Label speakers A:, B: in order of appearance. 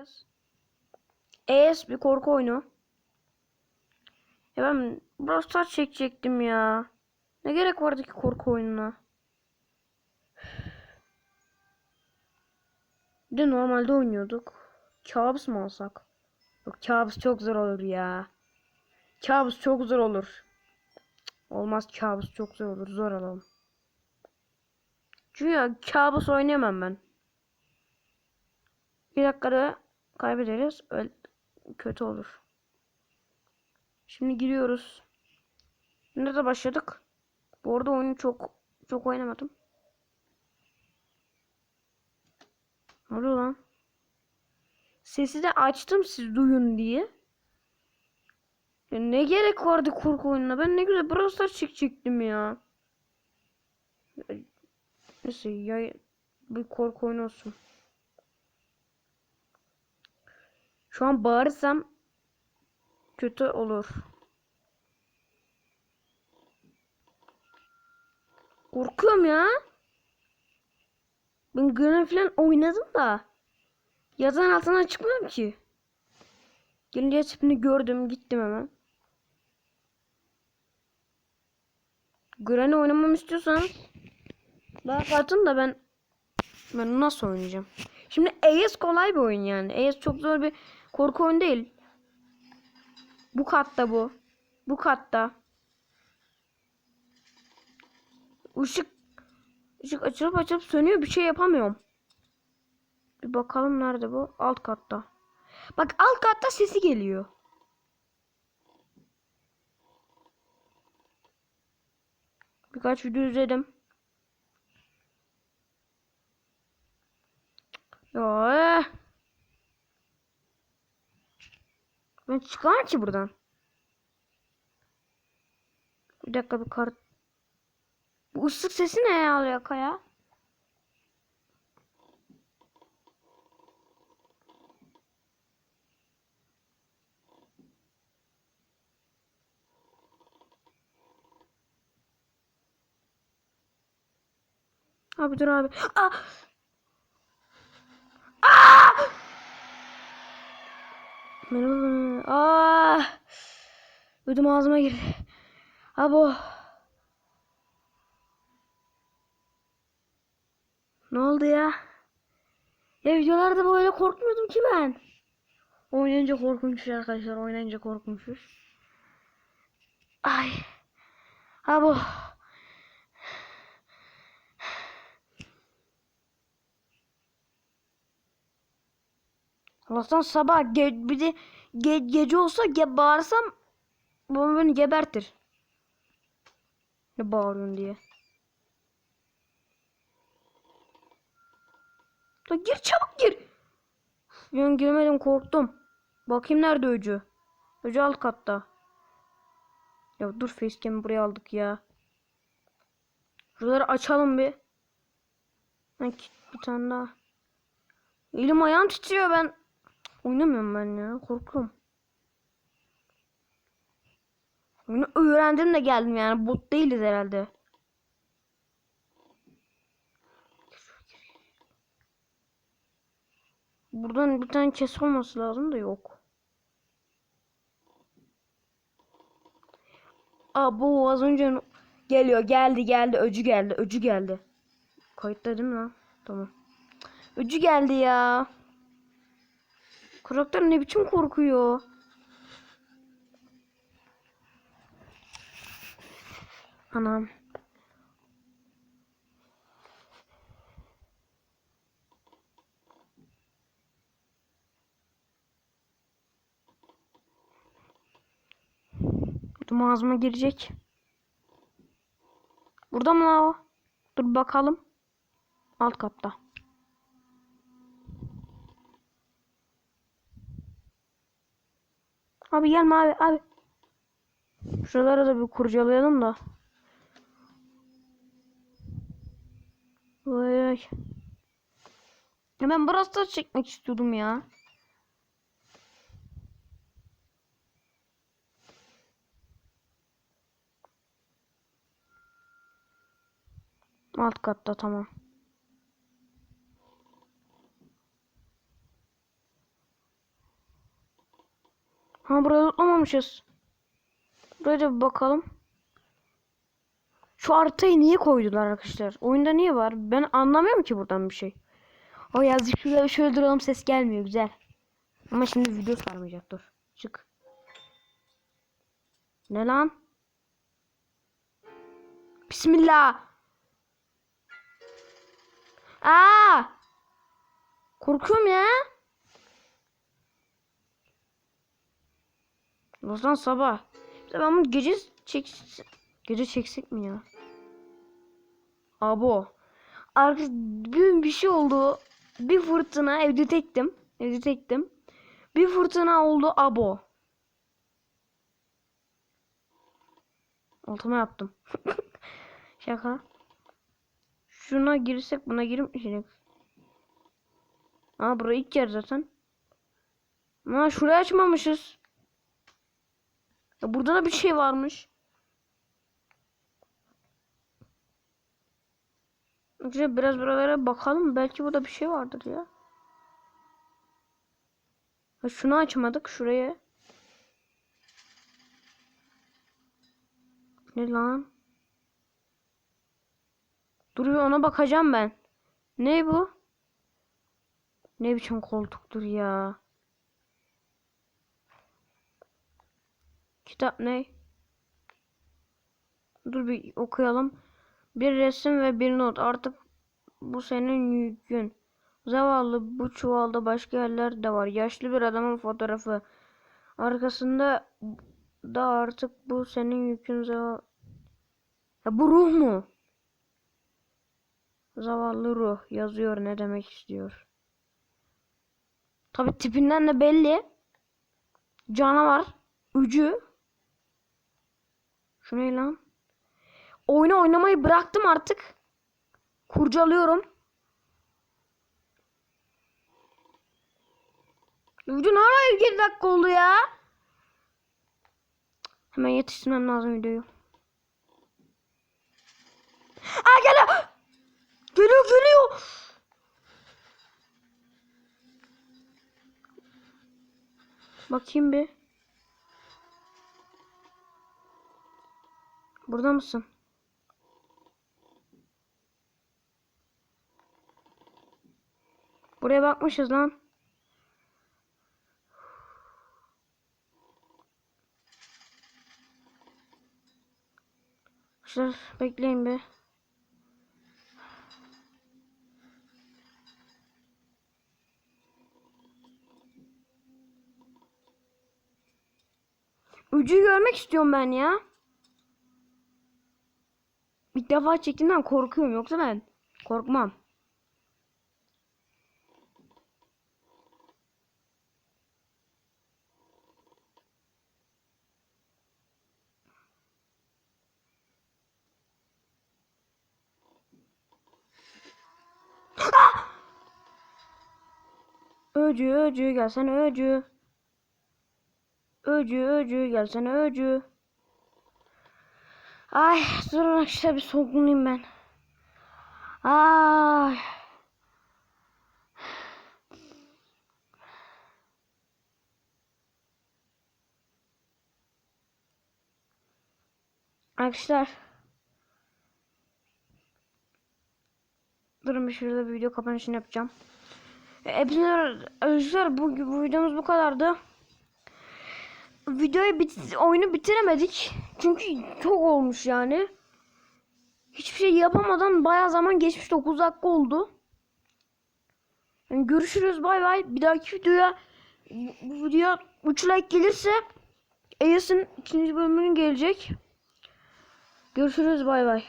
A: Yes. ES bir korku oyunu. Ya ben Brawl Stars çekecektim ya. Ne gerek vardı ki korku oyununa? Bir de normalde oynuyorduk. Kabus mu alsak? Yok kabus çok zor olur ya. Kabus çok zor olur. Olmaz kabus çok zor olur. Zor alalım. Çünkü kabus oynayamam ben. Bir dakikada kaybederiz. Öl kötü olur. Şimdi giriyoruz. Nerede başladık? Bu arada oyunu çok çok oynamadım. Ne oluyor lan? Sesi de açtım siz duyun diye. Ya ne gerek vardı korku oyununa? Ben ne güzel Brawl Stars çekecektim. Ya, Neyse ya bir korku oyunu olsun. Şu an bağırırsam kötü olur. Korkuyorum ya. Ben Granny falan oynadım da. Yazan altına çıkmam ki. Gelince tipini gördüm gittim hemen. Granny oynamamı istiyorsan daha atın da ben ben nasıl oynayacağım? Şimdi AS kolay bir oyun yani. AS çok zor bir korku oyunu değil. Bu katta bu. Bu katta. Işık ışık açılıp açılıp sönüyor. Bir şey yapamıyorum. Bir bakalım nerede bu? Alt katta. Bak alt katta sesi geliyor. Birkaç video izledim. Eh. Ben çıkamam ki buradan. Bir dakika bir kart. Bu ıslık sesi ne ya alaka ya? Abi dur abi. Aa! Merhaba. Aa! Ödüm ağzıma girdi. Abo. Ne oldu ya? Ya videolarda böyle korkmuyordum ki ben. Oynayınca korkunç arkadaşlar. Oynayınca korkunçuz. Ay. Abo. Allah'tan sabah ge bir de ge gece olsa ge bağırsam babam beni gebertir. Ne bağırıyorsun diye. Ya gir çabuk gir. Ben girmedim korktum. Bakayım nerede öcü. Öcü alt katta. Ya dur facecam'i buraya aldık ya. Şuraları açalım bir. Bir tane daha. Elim ayağım titriyor ben. Oynamıyorum ben ya. Korkuyorum. Oyunu öğrendim de geldim yani. Bot değiliz herhalde. Buradan bir tane kes olması lazım da yok. Aa bu az önce geliyor. Geldi geldi. Öcü geldi. Öcü geldi. Kayıtta değil mi lan? Tamam. Öcü geldi ya. Karakter ne biçim korkuyor. Anam. Ödüm ağzıma girecek. Burada mı o? Dur bakalım. Alt katta. Abi gelme abi abi. Şuraları da bir kurcalayalım da. Vay ay. Ya ben Brawl Stars çekmek istiyordum ya. Alt katta tamam. Ha buraya lootamamışız. Buraya da bir bakalım. Şu haritayı niye koydular arkadaşlar? Oyunda niye var? Ben anlamıyorum ki buradan bir şey. O yazık şuraya şöyle duralım ses gelmiyor güzel. Ama şimdi video sarmayacak dur. Çık. Ne lan? Bismillah. Aa! Korkuyorum ya. O zaman sabah. Ben bunu gece çek gece çeksek mi ya? Abo. Arkadaş bir, bir şey oldu. Bir fırtına evde tektim. Evde tektim. Bir fırtına oldu abo. Altıma yaptım. Şaka. Şuna girsek buna girmeyecek. Aa burayı ilk yer zaten. Aa şurayı açmamışız. Ya burada da bir şey varmış. Önce biraz buralara bakalım. Belki burada bir şey vardır ya. Ha, şunu açmadık. Şuraya. Ne lan? Dur bir ona bakacağım ben. Ne bu? Ne biçim koltuktur ya. Kitap ne? Dur bir okuyalım. Bir resim ve bir not. Artık bu senin yükün. Zavallı bu çuvalda başka yerler de var. Yaşlı bir adamın fotoğrafı. Arkasında da artık bu senin yükün zavallı. Ya bu ruh mu? Zavallı ruh yazıyor ne demek istiyor. Tabi tipinden de belli. Canavar. Ücü. Şu ne lan? Oyunu oynamayı bıraktım artık. Kurcalıyorum. Video ne ara 7 dakika oldu ya? Hemen yetiştirmem lazım videoyu. Aa geliyor. Geliyor geliyor. Bakayım bir. Burada mısın? Buraya bakmışız lan. Arkadaşlar bekleyin bir. Ucu görmek istiyorum ben ya. Defa çektiğimden korkuyorum yoksa ben korkmam. Ah! Öcü öcü gelsene öcü. Öcü öcü gelsene öcü. Ay dur arkadaşlar bir solgunlayayım ben. Ay. Arkadaşlar. Durun bir şurada bir video kapanışını yapacağım. E, Hepsine arkadaşlar bu, bu videomuz bu kadardı. Videoyu bit oyunu bitiremedik. Çünkü çok olmuş yani. Hiçbir şey yapamadan bayağı zaman geçmiş 9 dakika oldu. Yani görüşürüz bay bay. Bir dahaki videoya bu videoya 3 like gelirse Ayas'ın ikinci bölümünün gelecek. Görüşürüz bay bay.